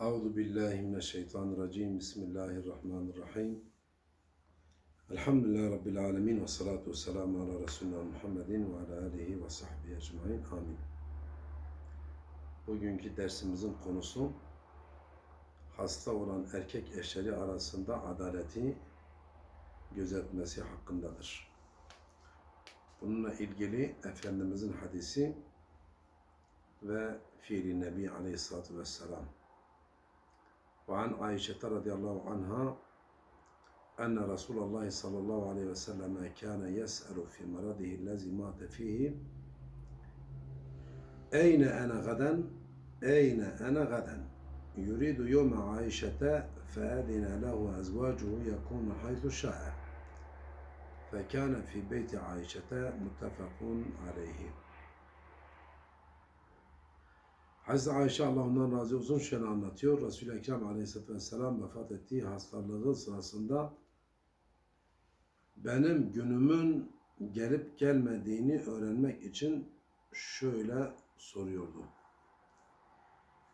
Euzu billahi mineşşeytanirracim. Bismillahirrahmanirrahim. Elhamdülillahi Rabbil alemin ve salatu ve selamu ala Resulina Muhammedin ve ala alihi ve sahbihi ecmain. Amin. Bugünkü dersimizin konusu hasta olan erkek eşleri arasında adaleti gözetmesi hakkındadır. Bununla ilgili Efendimizin hadisi ve fiili Nebi Aleyhisselatü Vesselam. وعن عائشة رضي الله عنها أن رسول الله صلى الله عليه وسلم كان يسأل في مرضه الذي مات فيه أين أنا غدا؟ أين أنا غدا؟ يريد يوم عائشة فأذن له أزواجه يكون حيث شاء. فكان في بيت عائشة متفق عليه. Hazreti Ayşe Allah ondan razı olsun şöyle anlatıyor. Resul-i Ekrem Aleyhisselatü Vesselam vefat ettiği hastalığı sırasında benim günümün gelip gelmediğini öğrenmek için şöyle soruyordu.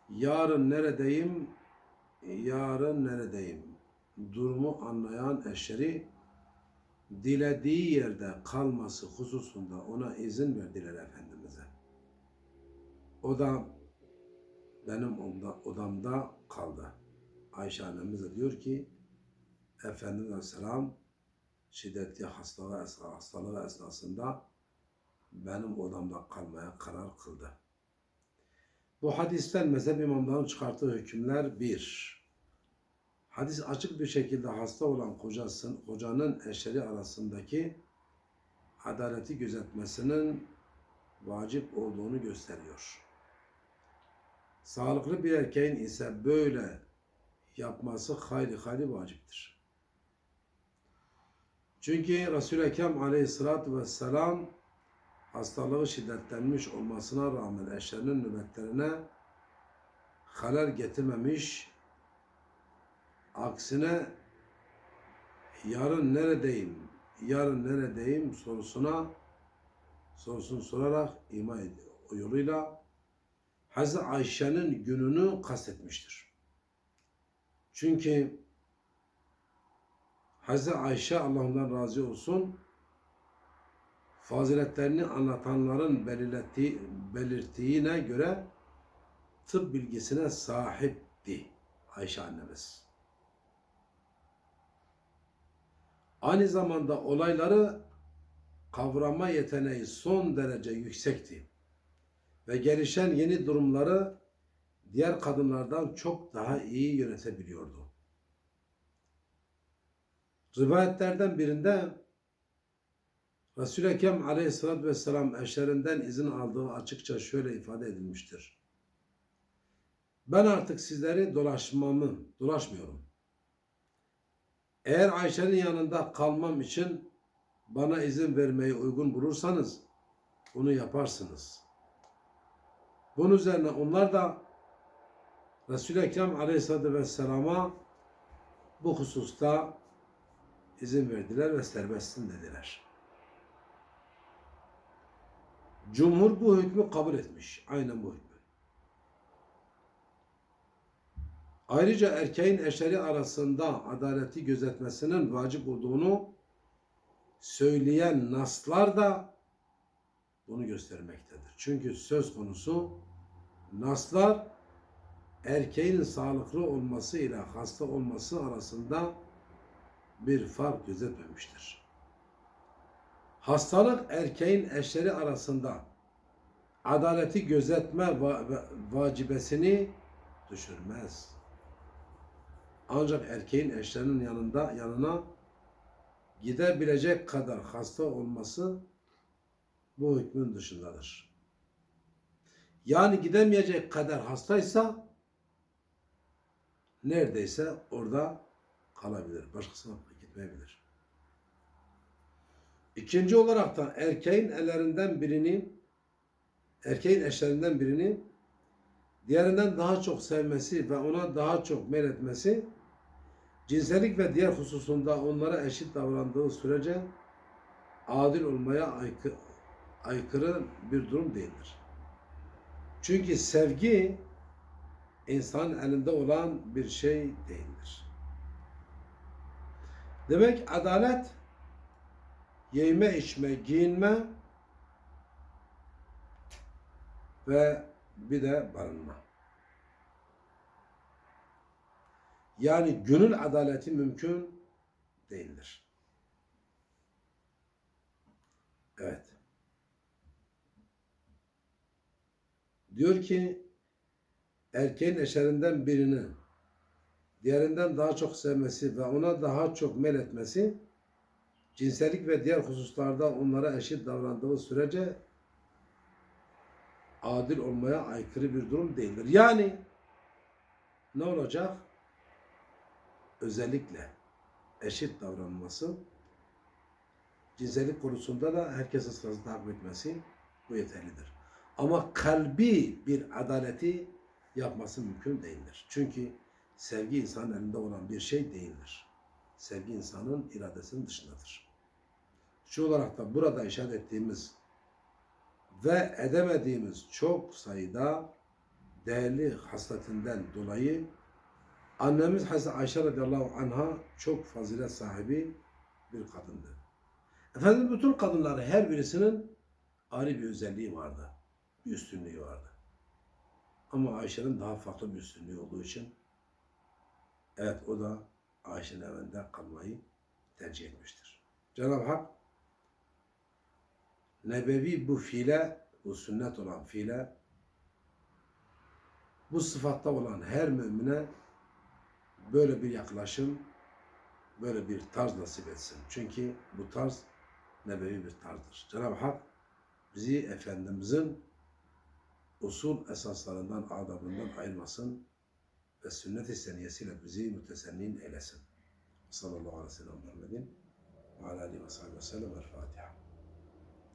Yarın neredeyim? Yarın neredeyim? Durumu anlayan eşleri dilediği yerde kalması hususunda ona izin verdiler Efendimiz'e. O da benim odamda, kaldı. Ayşe annemiz de diyor ki Efendimiz Aleyhisselam şiddetli hastalığı, hastalığı esnasında benim odamda kalmaya karar kıldı. Bu hadisten mezhep imamlarının çıkarttığı hükümler bir. Hadis açık bir şekilde hasta olan kocasın, kocanın eşleri arasındaki adaleti gözetmesinin vacip olduğunu gösteriyor. Sağlıklı bir erkeğin ise böyle yapması hayli hayli vaciptir. Çünkü Resul-i Ekrem aleyhissalatü vesselam hastalığı şiddetlenmiş olmasına rağmen eşlerinin nöbetlerine halel getirmemiş, aksine yarın neredeyim, yarın neredeyim sorusuna sorusunu sorarak ima ediyor. O yoluyla Hazreti Ayşe'nin gününü kastetmiştir. Çünkü Hazreti Ayşe Allah razı olsun faziletlerini anlatanların belirttiği, belirttiğine göre tıp bilgisine sahipti Ayşe annemiz. Aynı zamanda olayları kavrama yeteneği son derece yüksekti ve gelişen yeni durumları diğer kadınlardan çok daha iyi yönetebiliyordu. Rivayetlerden birinde Resul-i Ekrem aleyhissalatü vesselam eşlerinden izin aldığı açıkça şöyle ifade edilmiştir. Ben artık sizleri dolaşmamı, dolaşmıyorum. Eğer Ayşe'nin yanında kalmam için bana izin vermeyi uygun bulursanız bunu yaparsınız.'' Bunun üzerine onlar da Resul-i Ekrem Aleyhisselatü Vesselam'a bu hususta izin verdiler ve serbestsin dediler. Cumhur bu hükmü kabul etmiş. Aynen bu hükmü. Ayrıca erkeğin eşleri arasında adaleti gözetmesinin vacip olduğunu söyleyen naslar da bunu göstermektedir. Çünkü söz konusu naslar erkeğin sağlıklı olması ile hasta olması arasında bir fark gözetmemiştir. Hastalık erkeğin eşleri arasında adaleti gözetme vacibesini düşürmez. Ancak erkeğin eşlerinin yanında yanına gidebilecek kadar hasta olması bu hükmün dışındadır. Yani gidemeyecek kadar hastaysa neredeyse orada kalabilir. Başkasına gitmeyebilir. İkinci olarak da erkeğin ellerinden birini erkeğin eşlerinden birini diğerinden daha çok sevmesi ve ona daha çok meyletmesi cinsellik ve diğer hususunda onlara eşit davrandığı sürece adil olmaya aykırı, aykırı bir durum değildir. Çünkü sevgi insanın elinde olan bir şey değildir. Demek adalet yeme, içme, giyinme ve bir de barınma. Yani gönül adaleti mümkün değildir. Evet. Diyor ki erkeğin eşerinden birini diğerinden daha çok sevmesi ve ona daha çok mel etmesi cinsellik ve diğer hususlarda onlara eşit davrandığı sürece adil olmaya aykırı bir durum değildir. Yani ne olacak? Özellikle eşit davranması, cinsellik konusunda da herkese sırasını takip etmesi bu yeterlidir. Ama kalbi bir adaleti yapması mümkün değildir. Çünkü sevgi insanın elinde olan bir şey değildir. Sevgi insanın iradesinin dışındadır. Şu olarak da burada işaret ettiğimiz ve edemediğimiz çok sayıda değerli hasletinden dolayı annemiz Hazreti Ayşe radıyallahu anha çok fazilet sahibi bir kadındı. Efendim bütün kadınları her birisinin ayrı bir özelliği vardı. Bir üstünlüğü vardı. Ama Ayşe'nin daha farklı bir üstünlüğü olduğu için evet o da Ayşe'nin evinde kalmayı tercih etmiştir. Cenab-ı Hak nebevi bu fiile, bu sünnet olan fiile bu sıfatta olan her mümine böyle bir yaklaşım, böyle bir tarz nasip etsin. Çünkü bu tarz nebevi bir tarzdır. Cenab-ı Hak bizi Efendimizin usul esaslarından, adabından ayırmasın ve sünnet-i seniyesiyle bizi mütesennin eylesin. Sallallahu aleyhi ve sellem Muhammedin ve ala aleyhi ve sellem. El Fatiha.